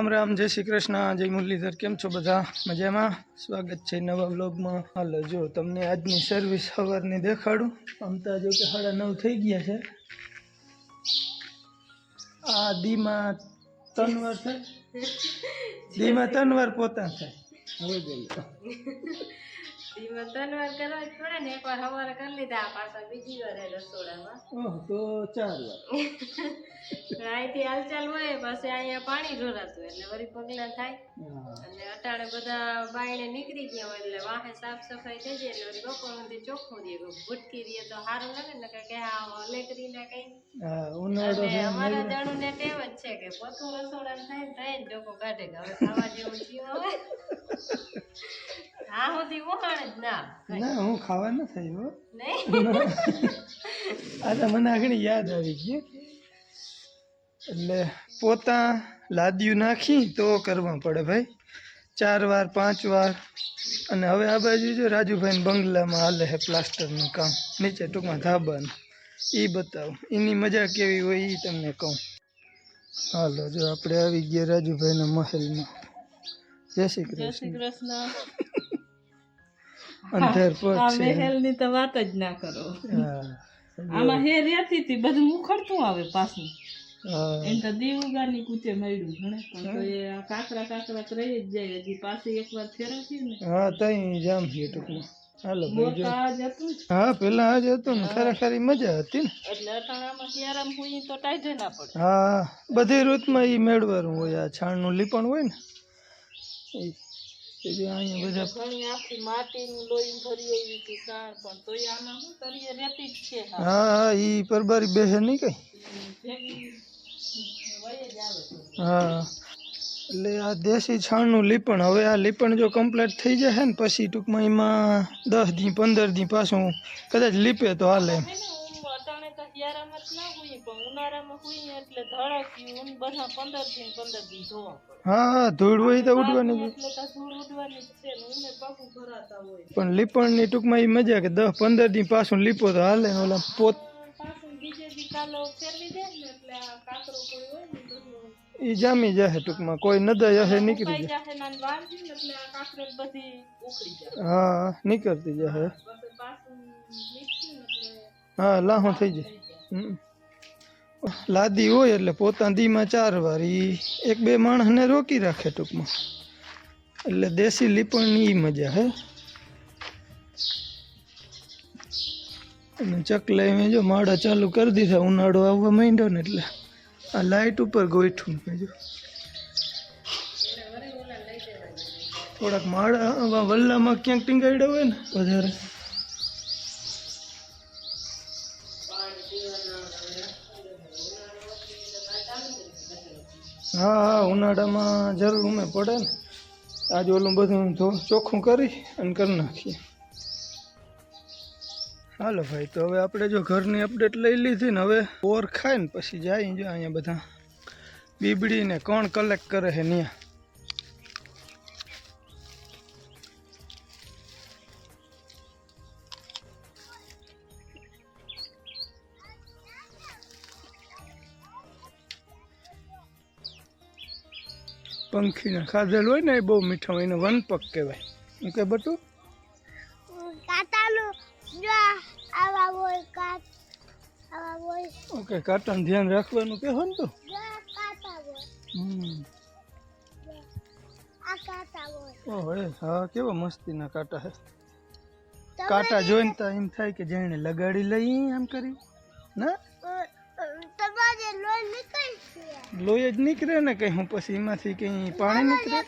રામ રામ, જય શ્રી કૃષ્ણ, જય મુરલીધર, કેમ છો બધા? મજામાં? સ્વાગત છે નવા બ્લોગમાં હાલો, જો તમને આજની સર્વિસ સવારની દેખાડું. અમતા જો કે સાડા નવ થઈ ગયા છે. આ દીમાં તનવર વાર થાય. દીમાં તનવર પોતા થાય. હવે બોલો દીમાં ત્રણ વાર કરવા જ પડે ને એકવાર સવારે કરી લીધા પાછા બીજી વાર રસોડામાં. ઓહ તો ચાર વાર. અહીંથી હાલચાલ હોય પછી અહીંયા પાણી ઢોરાતું એટલે વળી પગલા થાય. અને અટાણે બધા બાયણે નીકળી ગયા હોય એટલે વાહે સાફ સફાઈ થઈ જાય એટલે વળી બપોર સુધી ચોખ્ખું દે ભૂટકી દે તો સારું લાગે ને કે આ લેકરી ને કઈ. હા અમારા દાણું ને ટેવ જ છે કે પોતું રસોડા થાય ને થાય ને ડોકો કાઢે હવે ખાવા જેવું જીવ હવે આ સુધી વહાણ જ ના ના હું ખાવા ન થઈ હો આ તો મને આગળ યાદ આવી ગયું. એટલે પોતા લાદિયું નાખી તો કરવા પડે ભાઈ. ચાર વાર પાંચ વાર. અને હવે આ બાજુ જો રાજુભાઈ બંગલામાં હાલે છે પ્લાસ્ટરનું કામ. નીચે ટૂંકમાં ધાબાનું. એ બતાવો. એની મજા કેવી હોય એ તમને કહું. હાલો જો આપણે આવી ગયા રાજુભાઈના મહેલમાં. જય શ્રી જય શ્રી કૃષ્ણ. પરની તો વાત જ ના કરો. આમાં હે રહેતી હતી બધું ઉખડતું આવે પાછું. એમ તો દીવ ઉગાની કૂચે મળ્યું ઘણે પણ તો એ કાકરા કાકરા રહી જ જાય હજી પાછી એકવાર ફેરવતી ને. હા તઈ જામ છે ટૂંકમાં. હાલો ભાઈ જો. મોટા જ હતું ને. હા પેલા આજ હતું ને ખરેખર મજા હતી ને. એટલે અટાણામાં શિયાળામાં હુઈ તો ટાઈટે ના પડે. હા બધી ઋતુમાં ઈ મેળવાનું હોય આ છાણનું લીપણ હોય ને એ અહીંયા બધા ઘણી લોહી ભરી હતી સાણ પણ તોય આમાં શું કરીએ રહેતી જ છે હા. હા ઈ પરબારી બેહે નહીં કઈ. હા એટલે આ દેશી છાણનું લીપણ હવે આ લીપણ જો કમ્પ્લીટ થઈ જશે ને પછી ટૂંકમાં એમાં દસ દી પંદર દી પાછું કદાચ લીપે તો હાલે એમ હે ને હું અટાણે તો શિયાળામાં જ ના હુઈ પણ ઉનાળામાં હુઈ એટલે ધડક્યું ને બધા પંદર દિન પંદર દિન ધોવા પડે. હા હા ધૂળ હોય તો ઉડવાની જ. એટલે તો ધૂળ ઉડવાની જ છે ને એને પગું ભરાતા હોય. પણ લીપણની ટૂંકમાં ઈ મજા કે દસ પંદર દી પાછું લીપો તો હાલે ને ઓલા પોત પાછું બીજે દી કાલો ફેરવી દે ને એટલે આ કાતરો કોઈ હોય ને બધું ઈ જામી જાય ટૂંકમાં કોઈ નદય હશે નીકળી ઉપાઈ જાય જાહે ને આને વાળજી ને એટલે આ કાકરે બધી ઉખડી જાય. હા નીકળતી જાય પછી પાછું નીકળ્યું ને એટલે હા લાહો થઈ જાય. હમ. લાદી હોય એટલે પોતા દીમાં ચાર વાર. ઈ એક બે માણસને રોકી રાખે ટૂંકમાં. એટલે દેશી લીપણની એ મજા હે. અને ચકલા મેં જો માળા ચાલુ કરી દીધા, ઉનાળો આવવા માંડ્યો ને એટલે આ લાઇટ ઉપર ગોઠવું મેં જો. થોડાક માળા વલ્લામાં ક્યાંક ટીંગાડ્યા હોય ને, વધારે. હા હા, ઉનાળામાં જરૂર ઉમે પડે ને. આજે ઓલું બધું ચોખ્ખું કરી અને કરી નાખીએ. હાલો ભાઈ, તો હવે આપણે જો ઘરની અપડેટ લઈ લીધી ને, હવે બોર ખાય ને પછી જાય જો અહીંયા બધા. બીબડીને કોણ કલેક્ટ કરે છે ત્યાં પંખીને ખાધેલ હોય ને એ બહુ મીઠા હોય એને વનપક કહેવાય. હું કે બટુ? ઓકે કાંટાનું ધ્યાન રાખવાનું કે હો ને તો ઓહો હા કેવા મસ્તીના કાંટા હે. કાંટા જોઈને તો એમ થાય કે જેણે લગાડી લઈ એમ કરી. ના? લોહી જ નીકળે ને કઈ હું પછી એમાંથી કઈ પાણી નીકળે?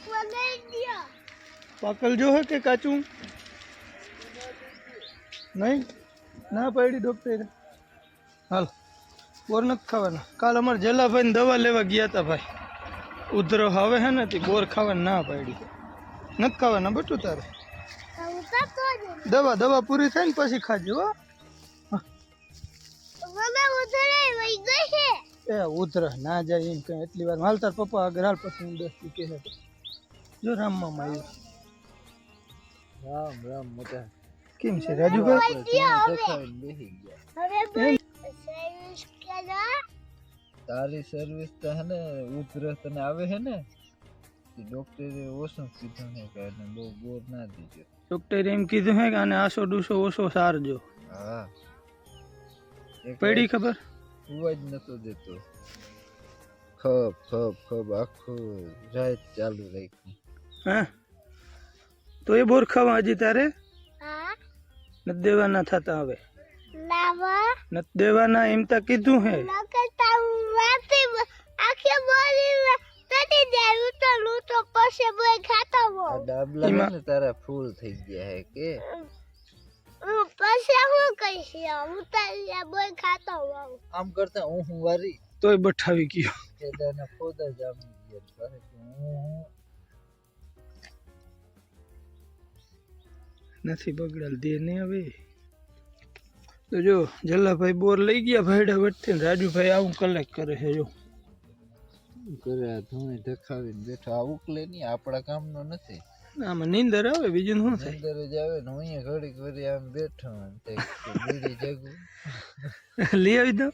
પાકલ જો હે કે કાચું? નહીં? ના પાડી ડૉક્ટરે હાલ બોર નથી ખાવાના. કાલ અમારે જલાભાઈને દવા લેવા ગયા હતા ભાઈ. ઉધરો હવે હે ને બોર ખાવાની ના પાડી. નથી ખાવાના બટું તારે? દવા દવા પૂરી થાય ને પછી ખાજો હો. મને ઉધરે વઈ ગઈ છે એ ઉધરા ના જાય એમ કઈ. એટલી વાર હાલ તાર પપ્પા આગળ હાલ પછી હું દસ દી કહે તો. જો રામમાં આવ્યું રામ રામ મજા. કેમ છે રાજુભાઈ? હવે સર્વિસ કરો તારી સર્વિસ તો હે ને ઉધરસ તને આવે હે ને ડોક્ટરે ઓછું કીધું ને કે આને બહુ બોર ના દીધો. ડૉક્ટરે એમ કીધું હે કે આને આસો ડૂસો ઓછો સારજો. હા. એક પડી ખબર? સુવા જ નતો દેતો. ખબ ખબ ખબ આખું રાત ચાલુ રાખ્યું. હા? તો એ બોર ખાવા હજી તારે? નત દેવાના થતા હવે. નત દેવાના એમ તો કીધું હે. લગતા વાતે આખે બોલી તટી જાય તો પછી બોય ખાતો હો આ ડાબલા હે એમાં- ને તારા ફૂલ થઈ ગયા હે કે? પછી હું કહીશ હું તો બોય ખાતો હોઉં. આમ કરતા હું હું વારી? તોય બઠાવી ગયો. કેદારના કે હું હું? નથી બગડેલ દે ને હવે. તો જો જલ્લાભાઈ બોર લઈ ગયા ભાઈડા વટથી ને રાજુભાઈ આવું કલેક્ટ કરે છે જો. કરે આ ધૂણે ધખાવીને બેઠો આ ઉકલે નહીં આપણા કામનો નથી. આમાં નીંદર આવે બીજું શું થાય? નીંદર જ આવે ને હું અહીંયા ઘડીક વળી આમ બેઠો બીડી જગું. લઈ આવી દો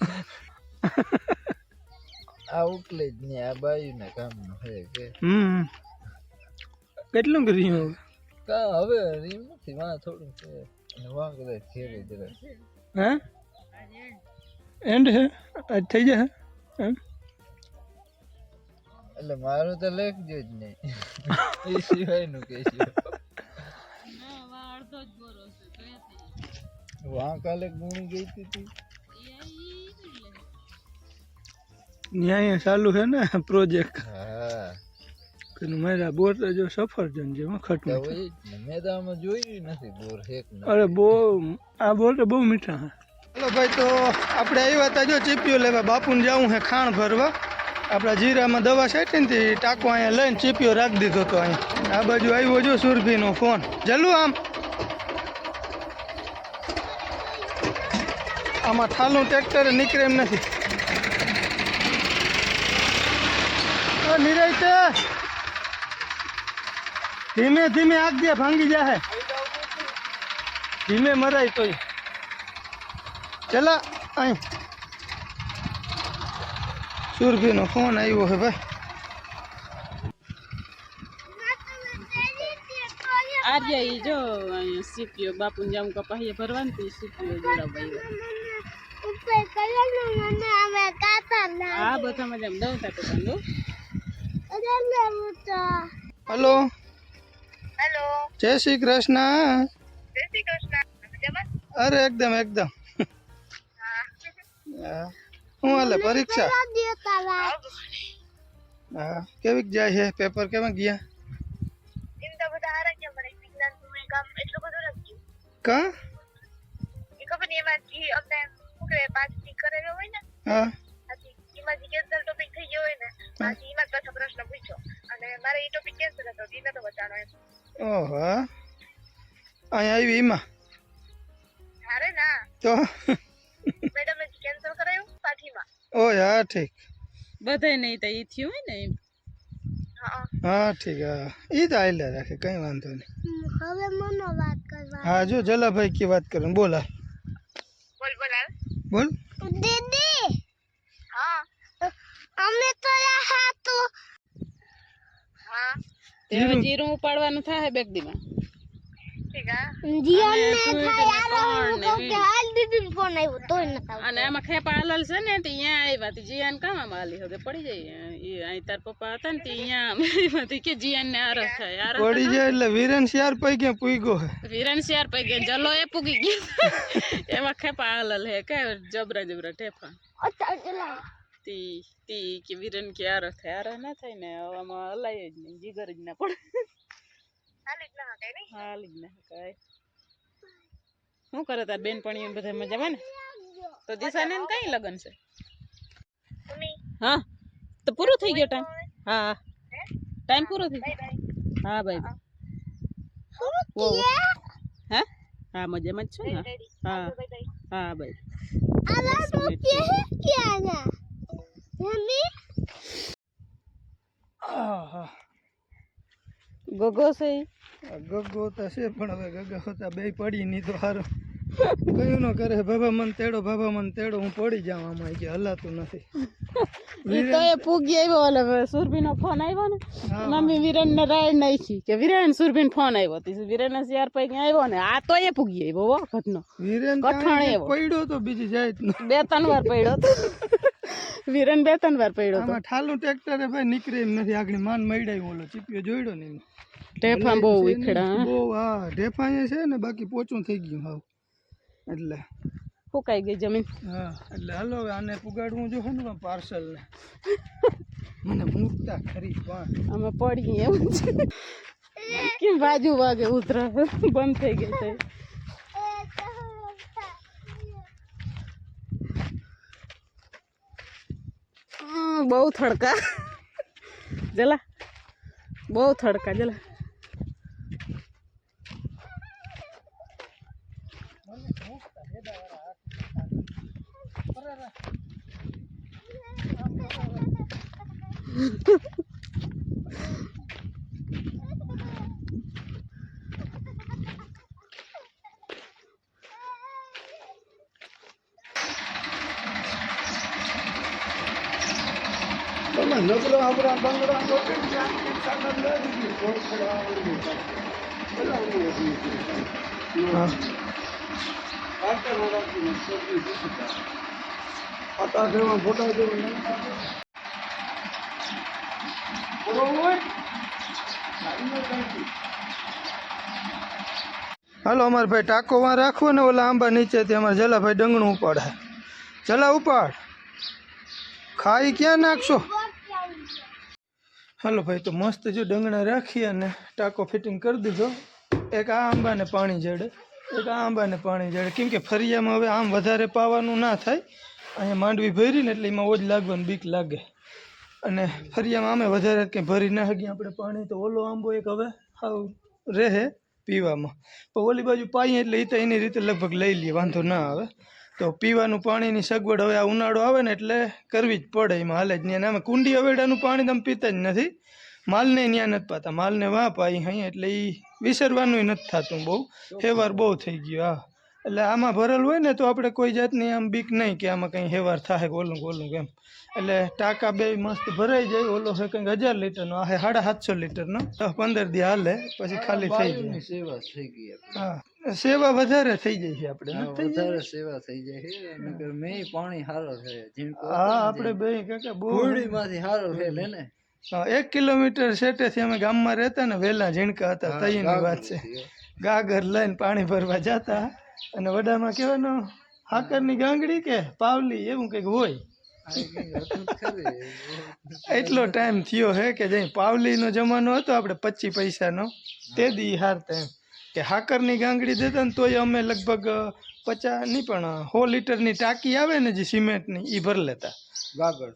આ ઉકલે જ નહીં આ બાયુના કામનું હે કે. હમ. કેટલું કર્યું હવે? કા હવે રીમ નથી વાં થોડું છે. અને વાં કદાચ ઘેરે જરા હે? એન્ડ હે? આજ થઈ જાય એમ? એટલે મારું તો લેખજો જ નહીં. એ સિવાયનું કહેશું વાહ કાલે ગુણી ગઈ હતી ન્યાય ચાલુ છે ને પ્રોજેક્ટ હા. મારા બોર તો જો સફરજન ખટું જ ને મેં તો આમાં જોયું નથી બોર હેક અરે બહુ આ બોર તો બહુ મીઠા હે હલો ભાઈ તો આપણે આવ્યા હતા જો લેવા બાપુને જવું છે ખાણ ભરવા. આપણા જીરામાં દવા છાંટી ને ટાંકો અહીંયા લઈને ચીપ્યો રાખી દીધો હતો અહીંયા. આ બાજુ આવ્યો જો સુરભીનો ફોન. જલ્લુ આમ. આમાં થાલનું ટ્રેક્ટર નીકળે એમ નથી. ઓ નિરાયતે. ધીમે ધીમે દે ભાંગી જાહે. ધીમે મરાય તોય. ચલા, અહીં. સુરભીનો ફોન આવ્યો હે ભાઈ. આર્ય ઈ જો અહીંયા સીપીઓ બાપુ જામ કપાહીએ ભરવાનું તો સીપીઓ જોડાવાય ઉપર કલરનું મને આવે કાતા ના આ બધા મજા દઉં તા તો હલો. હેલો. જય શ્રી કૃષ્ણ. જય શ્રી કૃષ્ણ. અરે એકદમ એકદમ. હા. શું હાલે પરીક્ષા હા કેવીક જાય છે પેપર કેવા ગયા એમ તો બધા આરોગ્ય મળે વિજ્ઞાનનું કામ એટલું બધું નથી કા એ ખબર નહીં એમાં જી અમને શું કહેવાય પાંચ ટી કરેલો હોય ને હા આથી એમાં જે કેન્સલ ટોપિક થઈ ગયો હોય ને આથી એમાં જ પાછો પ્રશ્ન પૂછ્યો અને મારે એ ટોપિક કેન્સલ હતો એ નતો બચાવવાનો એમ ઓહો અહીંયા આવી એમાં અરે ના તો મેડમે કેન્સલ કરાયું પાઠીમાં ઓય હા ઠીક બધાય નહીં તો ઈ થયું હોય ને એમ હા હા ઠીક હા એ તો આયલા રાખે કંઈ વાંધો નહીં હવે મનો વાત કરવા હા જો જલાભાઈ કી વાત કરે બોલ હાલ. બોલ બોલ હાલ બોલ દીદી હા અમે તો રહ્યા તો હા તે હવે જીરું ઉપાડવાનું થાય બેગ દીમાં ઠીક હા જીવન ને અને થાય કોણ ને યાર કે હાલ દીદી ફોન આવ્યો તોય નતા અને આમાં ખેપા છે ને તે અહીંયા આવ્યા તે જીયાન કામ આમાં હવે પડી જાય. એ અહીં તાર પપ્પા હતા ને તે અહીંયા આવ્યા કે જીયાન ને આરસ થાય આરસ પડી જાય એટલે વીરન શિયાર પૈકી પૂગ્યો હે. વિરણ શિયાર પૈકી જલો એ પૂગી ગયો. એમાં ખેપા હાલલ હે કે જબરા જબરા ઠેફા. તી તી કે વિરન કે આરસ થાય આરસ ના થાય ને આવામાં હલાય જ નહીં જીગર જ ના પડે. હાલી જ ના કઈ નહીં. હાલી જ ના કાંઈ શું કરે તાર બેનપણીઓ બધા મજામાં ને? તો દિશાને ને કઈ લગન છે? મમ્મી હા તો પૂરો થઈ ગયો ટાઈમ હા ટાઈમ પૂરો થઈ ગયો? હા ભાઈ. ઓ હે? હા મજામાં જ છો ને? હા. હા ભાઈ. આલા તો કે ક્યાં ના મમ્મી? આહા ગોગો છે ઈ? આ ગગો છે પણ હવે ગગોતા હોતા બે પડી નહીં તો સારું કયું ન કરે બાબા મન તેડો બાબા મન તેડો હું પડી જાઉં આમાં કે હલાતું નથી. તો એ પૂગી આવ્યો ઓલે સુરભી નો ફોન આવ્યો ને. મમ્મી વિરેન ને નાખી કે વિરેન સુરભી ફોન આવ્યો. તી વિરેન ને શિયાર પૈકી આવ્યો ને? આ તો એ પૂગી આવ્યો હો ઘટનો. વીરેન કઠણ એવો. પડ્યો તો બીજી જાય બે ત્રણ વાર પડ્યો તો. વિરેન બે ત્રણ વાર પડ્યો તો. ઠાલું ટ્રેક્ટરે ભાઈ નીકળે એમ નથી આગળ માન મૈડાય ઓલો ચીપિયો જોઈડો ને ટેફા બહુ વિખડા બહુ હા ઢેફા છે ને બાકી પોચું થઈ ગયું હાવ. એટલે ફૂકાઈ ગઈ જમીન. હા એટલે હાલો આને પુગાડવું જો ને પાર્સલ ને મને મૂકતા ખરી પણ. અમે પડી એમ છે કેમ બાજુ વાગે ઉતરા? બંધ થઈ ગઈ છે બહુ થડકા. જલા બહુ થડકા જલા. તમે નબળો આપણા બંગડા પકડી જાનકી સાગર લઈ લીધી. કોથળા આવડી ગયા. પેલા હું હતી. હા. આટા જેવા? હાલો, અમારે ભાઈ ટાંકો માં રાખવો ને ઓલા આંબા નીચેથી અમારે જલાભાઈ ડંગણું ઉપાડે. જલા, ઉપાડ. ખાઈ ક્યાં નાખશો? હાલો ભાઈ, તો મસ્ત જો ડંગણા રાખી અને ટાંકો ફિટિંગ કરી દીધો. એક આ આંબાને પાણી જડે, એક આ આંબાને પાણી જડે. કેમ કે ફરિયામાં હવે આમ વધારે પાવાનું ના થાય. અહીંયા માંડવી ભરી ને એટલે એમાં ઓજ લાગવાનું બીક લાગે. અને ફરિયામાં આમે વધારે કંઈ ભરી ના હગી આપણે પાણી તો ઓલો આંબો એક હવે સાવ રહે પીવામાં. પણ ઓલી બાજુ પાઈએ એટલે એ તો એની રીતે લગભગ લઈ લઈએ વાંધો ના આવે. તો પીવાનું પાણીની સગવડ હવે આ ઉનાળો આવે ને એટલે કરવી જ પડે એમાં હાલે જ નહીં. અને અમે કુંડી અવેડાનું પાણી તમે પીતા જ નથી. માલને ત્યાં નથી પાતા. માલને વાં પાઈ અહીં એટલે એ વિસરવાનું નથી થતું બહુ. હેવાર બહુ થઈ ગયો હા. એટલે આમાં ભરેલ હોય ને તો આપણે કોઈ જાતની આમ બીક નહીં કે આમાં કંઈ હેવાર થાય ઓલું ઓલું એમ. એટલે ટાંકા બે મસ્ત ભરાઈ જાય ઓલો છે કંઈક હજાર લીટરનો આ સાડા સાતસો લીટરનો. પંદર દી હાલે પછી ખાલી થઈ જાય. સેવા થઈ ગઈ હા સેવા વધારે થઈ જાય છે આપણે? વધારે સેવા થઈ જાય છે મેં પાણી સારો છે હા આપણે બે કાકા બોરડીમાંથી સારો છે લે ને. હા, એક કિલોમીટર સેટેથી અમે ગામમાં રહેતા ને વહેલા ઝીણકા હતા તઈની વાત છે. ગાગર લઈને પાણી ભરવા જતા. અને વડામાં કહેવાનું હાકરની ગાંગડી કે પાવલી એવું કંઈક હોય. એટલો ટાઈમ થયો હે કે જે પાવલીનો જમાનો હતો આપણે પચીસ પૈસાનો. તે દી હારતા એમ કે હાકરની ગાંગડી દેતા ને તોય અમે લગભગ પચાસ નહીં પણ સો લીટરની ટાંકી આવે ને જે સિમેન્ટની એ ભરી લેતા. ગાગર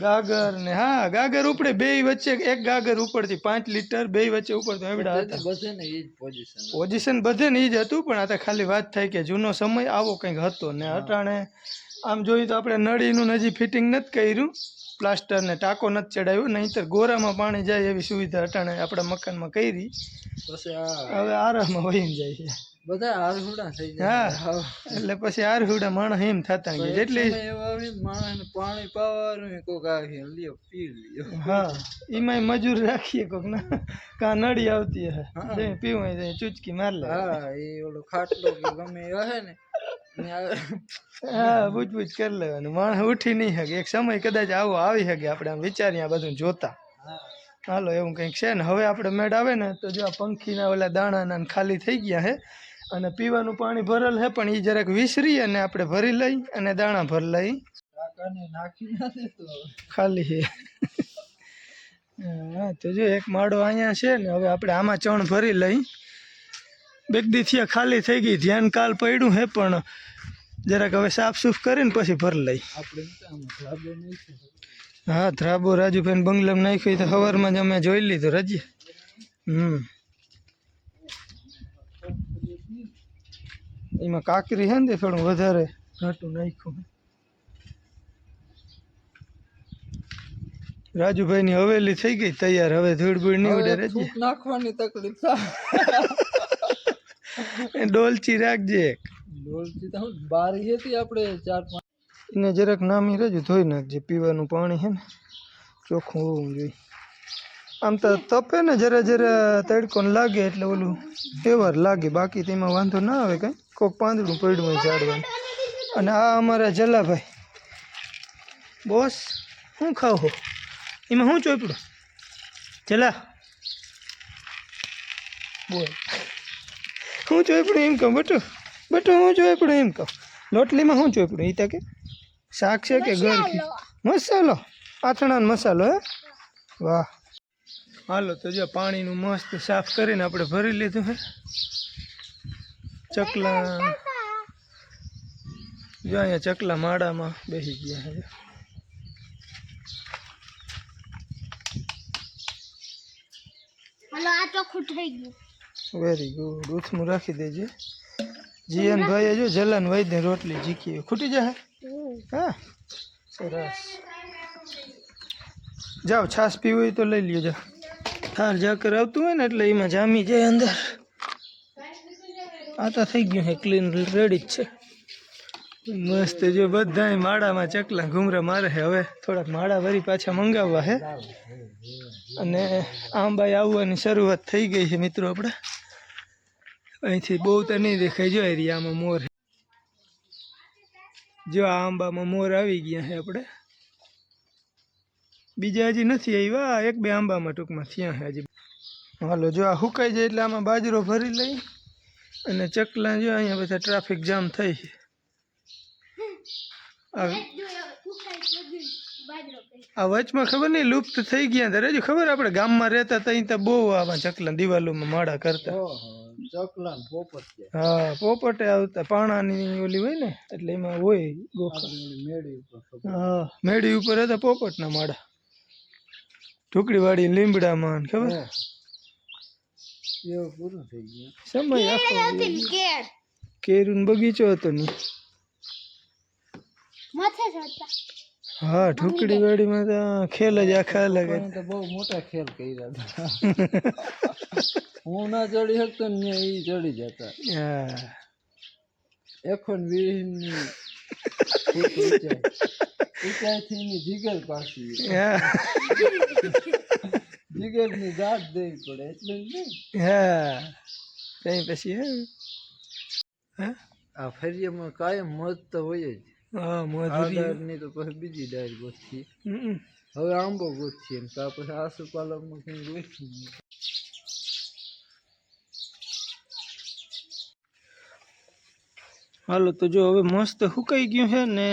ગાગર ને હા ગાગર ઉપડે બે વચ્ચે એક ગાગર ઉપડતી પાંચ લીટર બે વચ્ચે ઉપડતો એવડા હતા. બધે ને એ જ પોઝિશન પોઝિશન બધે ને ઈ જ હતું પણ આ તો ખાલી વાત થાય કે જૂનો સમય આવો કંઈક હતો ને અટાણે આમ જોઈએ તો આપણે નળીનું હજી ફિટિંગ નથી કર્યું પ્લાસ્ટર ને ટાંકો નથી ચડાવ્યો નહીંતર ગોરામાં પાણી જાય એવી સુવિધા અટાણે આપણા મકાનમાં કરી. પછી આ હવે આરામમાં વહી જાય છે. બધા આરહુડા થઈ હા એટલે પછી આરહુડા માણસ એમ થતા ગયા. માણસને પાણી પાવાનું કોક આવે લ્યો પી લ્યો. હા એમાંય મજૂર રાખીએ કોક ના. કા નડી આવતી હે હા. જે પીવું ચુચકી માર લે. હા એ ઓલો ખાટલો કે ગમે હે ને હા બુજ કરી લેવાનું. માણસ ઉઠી નહીં શકે. એક સમય કદાચ આવો આવી શકે આપણે આમ વિચારીએ આ બધું જોતા. હાલો એવું કંઈક છે ને. હવે આપણે મેળ આવે ને તો જો આ પંખીના ઓલા દાણાના ખાલી થઈ ગયા હે અને પીવાનું પાણી ભરેલ હે પણ એ જરાક વિસરી અને આપણે ભરી લઈ અને દાણા ભર લઈ. નાખી ખાલી હે. હા તો જો એક માળો અહીંયા છે ને હવે આપણે આમાં ચણ ભરી લઈ. બેગદી થયા ખાલી થઈ ગઈ ધ્યાન કાલ પડ્યું હે પણ જરાક હવે સાફ સૂફ કરીને પછી ભરી લઈ. હા ધ્રાબો રાજુભાઈ બંગલામાં નાખ્યું તો સવારમાં જ અમે જોઈ લીધું રજી હમ. એમાં કાકરી છે ને થોડું વધારે ઘાટું નાખ્યું રાજુભાઈની હવેલી થઈ ગઈ તૈયાર હવે ધૂળ બૂળ નહીં ઉડે રહેજે નાખવાની તકલીફ થાય. ડોલચી રાખજે એક. ડોલચી તો બારી હતી આપણે ચાર પાંચ. એને જરાક નામી રહેજો ધોઈ નાખજે પીવાનું પાણી છે ને ચોખ્ખું હોવું જોઈએ. આમ તો તપે ને જરા જરા તડકોને લાગે એટલે ઓલું તહેવાર લાગે. બાકી તેમાં વાંધો ના આવે કંઈ. કોક પાંદડું પડ્યું હોય ઝાડવાનું. અને આ અમારા જલાભાઈ. બોસ શું ખાવ હો? એમાં શું ચોપડું? જલા. બોલ. હું ચોપડું એમ કહું બટુ. બટુ હું ચોપડું એમ કહું. લોટલીમાં શું ચોપડું? એ તો કે શાક છે કે ઘર મસાલો? આથણાનો મસાલો હે? વાહ. હાલો તો જો પાણીનું મસ્ત સાફ કરીને આપણે ભરી લીધું હે. ચકલા. જો અહીંયા ચકલા માળામાં બેસી ગયા છે જો. હાલો આ ચોખ્ખું થઈ ગયું. વેરી ગુડ ઉથમું રાખી દેજે. જીયન ભાઈએ જો જલન વૈદ્ય રોટલી જીકી ખૂટી જાય હા? સરસ. જાઓ છાશ પીવી હોય તો લઈ લ્યો જાઓ થાર જાકર આવતું હોય ને એટલે એમાં જામી જાય અંદર. આ તો થઈ ગયું છે ક્લીન રેડી જ છે. મસ્ત જો બધા માળામાં ચકલા ઘૂમરા મારે છે હવે થોડાક માળા વરી પાછા મંગાવવા છે અને આંબાઈ આવવાની શરૂઆત થઈ ગઈ છે મિત્રો આપણે. અહીંથી બહુ તો નહીં દેખાય જો એરિયામાં મોર. જો આંબામાં મોર આવી ગયા છે આપણે. બીજા હજી નથી આવ્યા. એક બે આંબામાં ટૂંકમાં થયા છે હજી. હાલો જો આ સુકાઈ જાય એટલે આમાં બાજરો ભરી લઈ અને ચકલા જો અહીંયા બધા ટ્રાફિક જામ થઈ છે. આ આ વચમાં ખબર નહીં લુપ્ત થઈ ગયા ત્યારે હજુ ખબર આપણે ગામમાં રહેતા ત્યાં તો બહુ આવા ચકલા દિવાલોમાં માળા કરતા. ચકલા પોપટ હા પોપટે આવતા પાણાની ઓલી હોય ને એટલે એમાં હોય ગોખા. મેળી ઉપર હા મેળી ઉપર હતા પોપટના માળા. ઢુકડી વાળી લીમડામાં ને ખબર એવું પૂરું થઈ ગયું સમય આખો કેર કેરીનો બગીચો હતો ને માથે ચડતા હા ઢુકડી વાડીમાં તો ખેલ જ આખા અલગ પણ હતા તો બહુ મોટા ખેલ કર્યા હતા હું ના ચડી શકતો ને એ ચડી જતા હા એખોન વીરની ઊંચાઈ ઊંચાઈથી એની જીગર પાછી આ ફરિયામાં કાયમ મોજ તો હોય તો પછી બીજી ડાયર ગોઠવી હવે આંબો ગોઠવીએ ને કા પછી કંઈ ગોઠવી હાલો, તો જો હવે મસ્ત સુકાઈ ગયું છે ને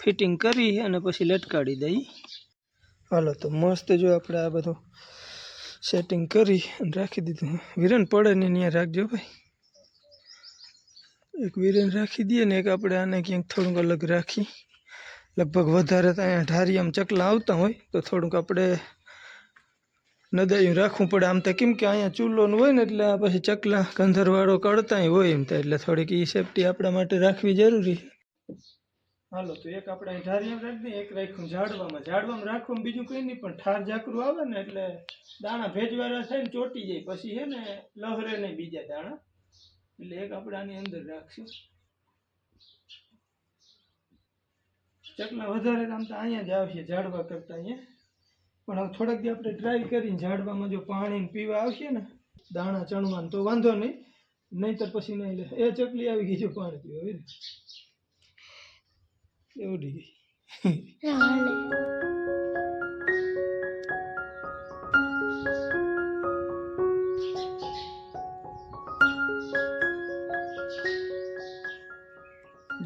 ફિટિંગ કરી અને પછી લટકાડી દઈ. હાલો, તો મસ્ત જો આપણે આ બધું સેટિંગ કરી અને રાખી દીધું. વિરન પડે ને ત્યાં રાખજો ભાઈ. એક વિરન રાખી દઈએ ને એક આપણે આને ક્યાંક થોડુંક અલગ રાખી. લગભગ વધારે તો અહીંયા ઢારિયામાં ચકલા આવતા હોય, તો થોડુંક આપણે નદાયું રાખવું પડે. આમ તો કેમ કે અહીંયા ચૂલોનું હોય ને એટલે આ પછી ચકલા કંધરવાળો કળતાય હોય એમ તો એટલે થોડીક એ સેફટી આપણા માટે રાખવી જરૂરી હાલો, તો એક આપણે એમ રાખી દઈએ, એક રાખ્યું ઝાડવામાં. ઝાડવામાં રાખવું બીજું કંઈ નહીં, પણ ઠાર ઝાકરું આવે ને એટલે દાણા ભેજવાળા થાય ને ચોટી જાય. પછી છે ને લહરે નહીં બીજા દાણા. એટલે એક આપણે આની અંદર રાખશું. ચકલા વધારે આમ તો અહીંયા જ આવશે ઝાડવા કરતા અહીંયા. પણ હવે થોડાક દી આપણે ટ્રાય કરીને ઝાડવામાં જો પાણી પીવા આવશે ને દાણા ચણવાનું તો વાંધો નહીં. નહીંતર પછી નહીં લે. એ ચકલી આવી ગઈ છે પાણી પીવા એવું એ ઉડી ગઈ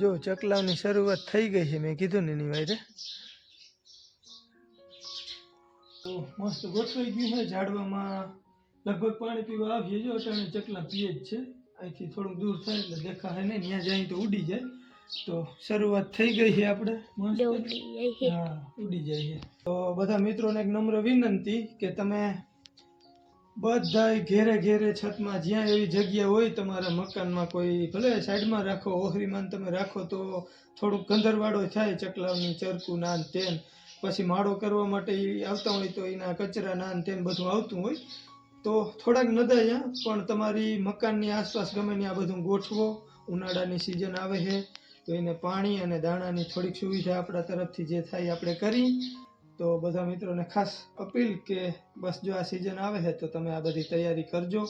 જો ચકલાની શરૂઆત થઈ ગઈ છે મેં કીધું ને એની વાયરે તો મસ્ત ગોઠવાઈ ગયું છે ઝાડવામાં. લગભગ પાણી પીવા આવીએ જો અટાણે ચકલા પીએ જ છે. અહીંથી થોડુંક દૂર થાય એટલે દેખાય નહીં ત્યાં જાય તો ઉડી જાય. તો શરૂઆત થઈ ગઈ છે આપણે હા ઉડી જાય છે. તો બધા મિત્રોને એક નમ્ર વિનંતી કે તમે બધા ઘેરે ઘેરે છતમાં જ્યાં એવી જગ્યા હોય તમારા મકાનમાં કોઈ ભલે સાઈડમાં રાખો ઓહરીમાં તમે રાખો તો થોડુંક ગંધરવાળો થાય ચકલાવની ચરકું નાન તેન. પછી માળો કરવા માટે એ આવતા હોય તો એના કચરા નાન તેમ બધું આવતું હોય તો થોડાક નદાયા, પણ તમારી મકાનની આસપાસ ગમે ત્યાં બધું ગોઠવો. ઉનાળાની સિઝન આવે છે, તો એને પાણી અને દાણાની થોડીક સુવિધા આપણા તરફથી જે થાય આપણે કરી. તો બધા મિત્રોને ખાસ અપીલ કે બસ જો આ સિઝન આવે છે, તો તમે આ બધી તૈયારી કરજો.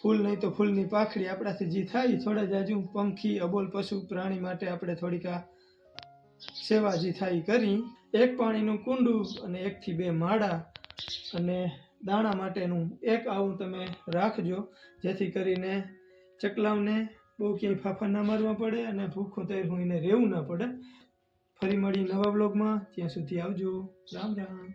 ફૂલ નહીં તો ફૂલની પાખડી આપણાથી જે થાય થોડા જ હજુ પંખી, અબોલ પશુ પ્રાણી માટે આપણે થોડીક આ સેવા જે થાય કરી, એક પાણીનું કુંડું અને એકથી બે માળા અને દાણા માટેનું એક આવું તમે રાખજો, જેથી કરીને ચકલાવને બહુ ક્યાંય ફાફા ના મારવા પડે અને ભૂખું તૈર હોઈને રહેવું ના પડે. ફરી મળી નવા બ્લોગમાં ત્યાં સુધી આવજો. રામ રામ.